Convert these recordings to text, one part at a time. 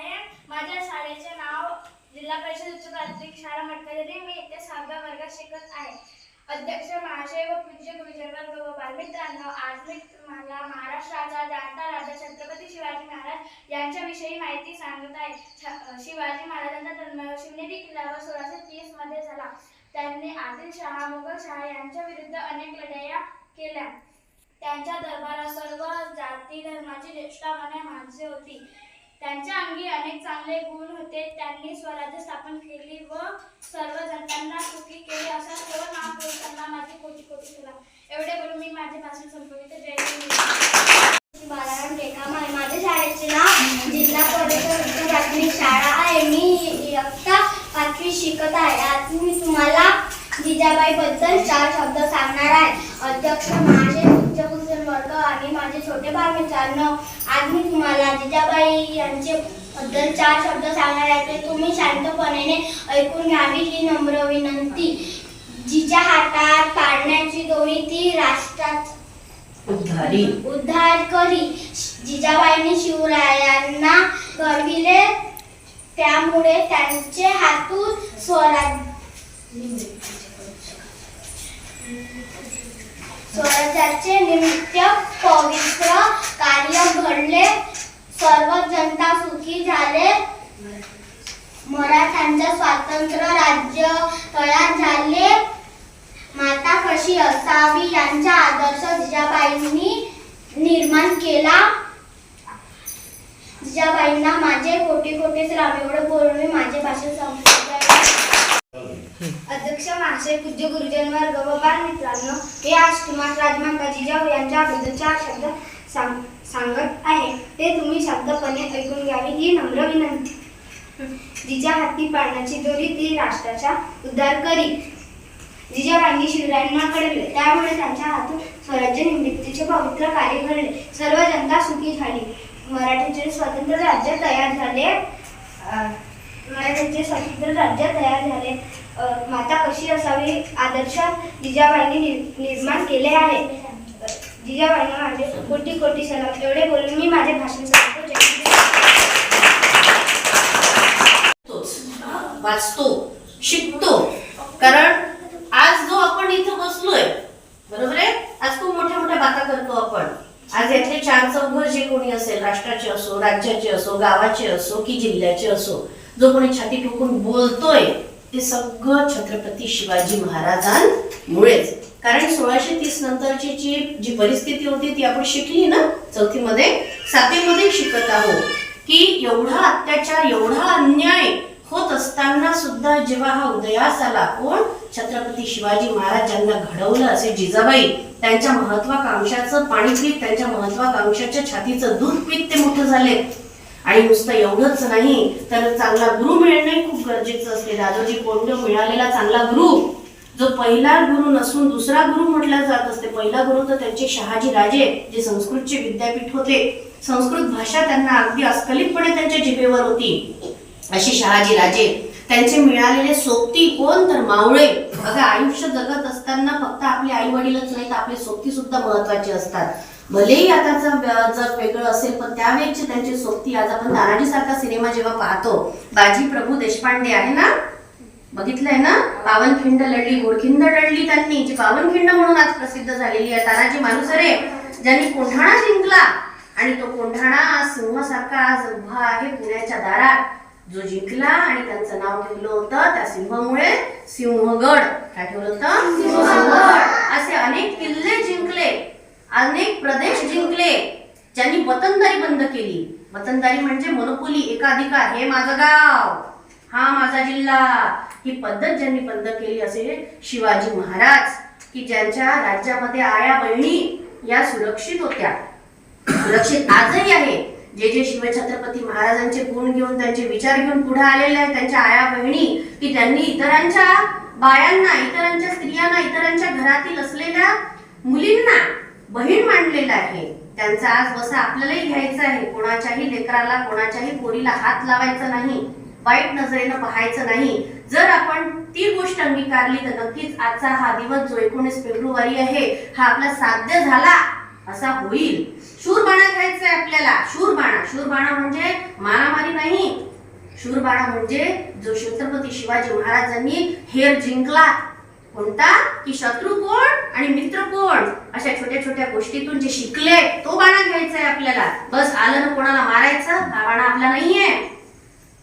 आहे. माझ्या शाळेचे नाव जिल्हा परिषद उच्च प्राथमिक शाळा मटकरी. मी इथे सहाव्या वर्गात शिकत आहे. अध्यक्ष महाशय व पूज्य गुरुजन वर्ग व बालमित्रांनो आज मी तुम्हाला महाराष्ट्राचा जाणता राजा छत्रपती शिवाजी महाराज यांच्याविषयी माहिती सांगत आहे. शिवाजी महाराजांचा जन्म शिवनेरी किल्ल्यावर सोळाशे तीसमध्ये झाला. त्यांनी आदिलशहा मुघलशहा यांच्या विरुद्ध अनेक लढाया केल्या. त्यांच्या दरबारात सर्व जाती धर्माची ज्येष्ठापणे माणसे होती. त्यांच्या अंगी अनेक चांगले गुण होते. त्यांनी स्वराज्य स्थापन केली व सर्व जनतांना सुखी केले. असा तो महापुरुषांना माझे कोटी कोटी सलाम. एवढे बोलून मी माझे भाषण संपविते जय हिंद. बालाराम टेकाम आहे. माझ्या शाळेचे नाव जिल्हा परिषद प्राथमिक शाळा आहे. मी इयत्ता पाचवी शिकत आहे. आज मी तुम्हाला जिजाबाई बद्दल चार शब्द सांगणार आहे. अध्यक्ष माझे उच्च कुशल वर्ग आणि माझे छोटे भाग मित्रांनो आज मी तुम्हाला जिजाबाई यांचे बद्दल चार शब्द सांगणार आहे. ते तुम्ही शांतपणे ऐकून घ्यावी ही नम्र विनंती जिच्या हातात पाडण्याची दोरी ती राष्ट्रात उद्धारी. उद्धार करी. जिजाबाईंनी शिवरायांना घडविले त्यामुळे त्यांचे हातून स्वराज स्वराज्याचे निमित्त पवित्र सर्व जनता सुखी झाले. मराठ्यांचे स्वातंत्र्य राज्य तयार झाले. माता कशी असावी यांचा आदर्श जिजाबाईंनी निर्माण केला. जिजाबाईंना माझे कोटी कोटी श्राम एवढं बोलून मी माझे भाषण संपवत अध्यक्ष महाशय पूज्य गुरुजन वर्ग व बाल मित्रांनो हे आज तुम्हाला राजमाता जिजाऊ यांच्या चार शब्द सांग सांगत आहे. ते तुम्ही शांतपणे ऐकून घ्यावी ही नम्र विनंती. जिच्या हाती पाळण्याची दोरी ती राष्ट्राचा उद्धार करी. जिजाबाईंनी शिवरायांना घडविले त्यामुळे त्यांच्या हातून स्वराज्य निर्मितीचे पवित्र कार्य घडले. सर्व जनता सुखी झाली. मराठ्यांचे स्वतंत्र राज्य तयार झाले. मराठ्यांचे स्वतंत्र राज्य तयार झाले. माता कशी असावी? आदर्श जिजाबाईंनी नि- निर्माण केले आहे. जिजाबाईंना माझे कोटी कोटी सलाम एवढे बोलून मी माझे भाषण सांगतो वाचतो. शिकतो. कारण आज जो आपण इथं बसलोय बरोबर आहे? आज खूप मोठ्या मोठ्या बाता करतो आपण. आज यातले चार चौघ जे कोणी असेल राष्ट्राचे असो राज्याचे असो गावाचे असो की जिल्ह्याचे असो जो कोणी छाती ठोकून बोलतोय ते सगळं छत्रपती शिवाजी महाराजांमुळेच. कारण सोळाशे तीस नंतरची जी जी परिस्थिती होती ती आपण शिकली ना चौथीमध्ये सातवीमध्ये शिकत आहोत की एवढा अत्याचार एवढा अन्याय होत असताना सुद्धा जेव्हा हा उदयास आला कोण? छत्रपती शिवाजी महाराज ज्यांना घडवलं असे जिजाबाई त्यांच्या महत्वाकांक्षाचं पाणी पीत त्यांच्या महत्वाकांक्षाच्या छातीचं दूध पीत ते मोठं झाले. आणि नुसतं एवढंच नाही तर चांगला गुरु मिळणे खूप गरजेचं असते. दादोजी कोंड मिळालेला चांगला गुरु जो पहिला गुरु नसून दुसरा गुरु म्हटला जात असते. पहिला गुरु तर त्यांचे शहाजी राजे जे संस्कृतचे विद्यापीठ होते. संस्कृत भाषा त्यांना अगदी अस्खलितपणे त्यांच्या जिभेवर होती. अशी शहाजी राजे त्यांचे मिळालेले सोबती कोण तर मावळे. अगं आयुष्य जगत असताना फक्त आपले आई वडीलच नाही तर आपले सोबती सुद्धा महत्त्वाचे असतात. भलेही आताचं जग वेगळं असेल पण त्यावेळेचे त्यांचे सोबती आज आपण तानाजी सारखा सिनेमा जेव्हा पाहतो बाजी प्रभू देशपांडे आहे ना? बघितलंय ना? पावनखिंड लढली गोडखिंड लढली त्यांनी. जी पावनखिंड म्हणून आज प्रसिद्ध झालेली आहे तानाजी मालुसरे ज्यांनी कोंढाणा जिंकला. आणि तो कोंढाणा सिंहासारखा आज उभा आहे पुण्याच्या दारात. जो जिंकला आणि त्यांचं नाव ठेवलं होतं त्या सिंहामुळे सिंहगड. काय ठेवलं होतं? सिंहगड. असे अनेक किल्ले जिंकले अनेक प्रदेश जिंकले ज्यांनी वतनदारी बंद केली. वतनदारी म्हणजे मनोकुली एकाधिकार. हे माझं गाव. हा माझा जिल्हा. ही पद्धत ज्यांनी बंद केली असे शिवाजी महाराज की ज्यांच्या राज्यामध्ये आया बहिणी या सुरक्षित होत्या. सुरक्षित आजही आहे. जे जे शिवछत्रपती महाराजांचे गुण घेऊन त्यांचे विचार घेऊन पुढे आलेले आहेत त्यांच्या आया बहिणी की त्यांनी इतरांच्या बायांना इतरांच्या स्त्रियांना इतरांच्या घरातील असलेल्या मुलींना बहीण मांडलेलं आहे. त्यांचा आज वसा आपल्यालाही घ्यायचा आहे. कोणाच्याही लेकराला कोणाच्याही पोरीला हात लावायचा नाही. वाईट नजरेनं पाहायचं नाही. जर आपण ती गोष्ट अंगीकारली तर नक्कीच आजचा हा दिवस जो एकोणीस फेब्रुवारी आहे हा आपला साध्य झाला असा होईल. शूरबाणा घ्यायचा आहे आपल्याला. शूरबाणा. शूरबाणा म्हणजे मारामारी नाही. शूरबाणा म्हणजे जो छत्रपती शिवाजी महाराजांनी हेर जिंकला. कोणता? की शत्रू कोण आणि मित्र कोण? अशा छोट्या छोट्या गोष्टीतून जे शिकले तो बाणा घ्यायचा आहे आपल्याला. बस आलं ना कोणाला मारायचं हा बाणा आपला नाहीये.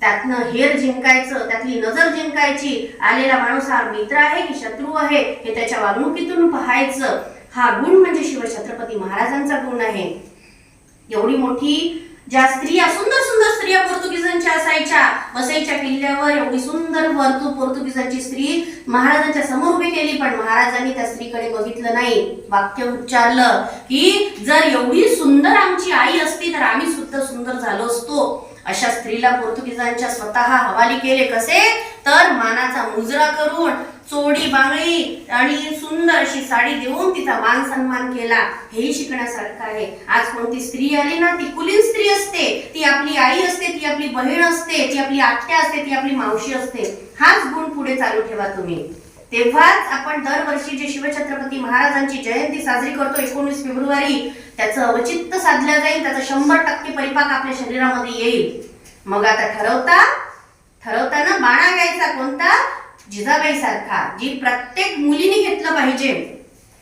त्यातनं हेर जिंकायचं त्यातली नजर जिंकायची. आलेला माणूस हा मित्र आहे की शत्रू आहे हे त्याच्या वागणुकीतून पाहायचं. हा गुण म्हणजे शिवछत्रपती महाराजांचा गुण आहे. एवढी मोठी ज्या स्त्रिया सुंदर सुंदर स्त्रिया वसईच्या किल्ल्यावर एवढी सुंदर वर्तू पोर्तुगीजांची स्त्री महाराजांच्या समोर उभी केली पण महाराजांनी त्या स्त्रीकडे बघितलं नाही. वाक्य उच्चारलं की जर एवढी सुंदर आमची आई असती तर आम्ही सुद्धा सुंदर झालो असतो. अशा स्त्रीला पोर्तुगीजांच्या स्वतः हवाली केले कसे? तर मानाचा मुजरा करून चोडी बांगडी आणि सुंदर अशी साडी देऊन तिचा मान सन्मान केला. हेही शिकण्यासारखं आहे. आज कोणती स्त्री आली ना ती कुलीन स्त्री असते. ती आपली आई असते ती आपली बहीण असते ती आपली आत्या असते ती आपली मावशी असते. हाच गुण पुढे चालू ठेवा तुम्ही. तेव्हाच आपण दरवर्षी जे शिवछत्रपती महाराजांची जयंती साजरी करतो एकोणीस फेब्रुवारी त्याचं अवचित्त साधलं जाईल त्याचा शंभर टक्के परिपाक आपल्या शरीरामध्ये येईल. मग आता ठरवता ठरवताना बाणा घ्यायचा कोणता? जिजाबाई सारखा जी प्रत्येक मुलीने घेतलं पाहिजे.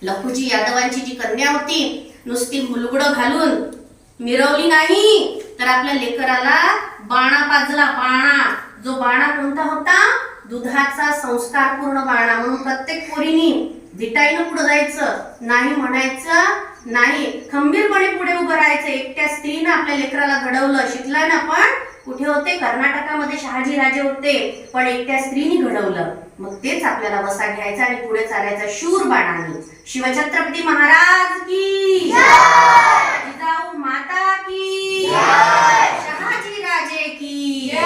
लखुजी यादवांची जी कन्या होती नुसती मुलगडं घालून मिरवली नाही तर आपल्या लेकराला बाणा पाजला बाणा. जो बाणा कोणता होता? दुधाचा संस्कार पूर्ण बाणा. म्हणून प्रत्येक पोरीनी धिटाईनं पुढे जायचं नाही म्हणायचं नाही खंबीरपणे पुढे उभं राहायचं. एकट्या स्त्रीनं आपल्या लेकराला घडवलं शिकला ना पण कुठे होते? कर्नाटकामध्ये शहाजी राजे होते. पण एकट्या स्त्रीनी घडवलं. मग तेच आपल्याला वसा घ्यायचा आणि पुढे चालायचा शूर बाणाने. शिवछत्रपती महाराज की जिजाऊ माता की शहाजी राजे की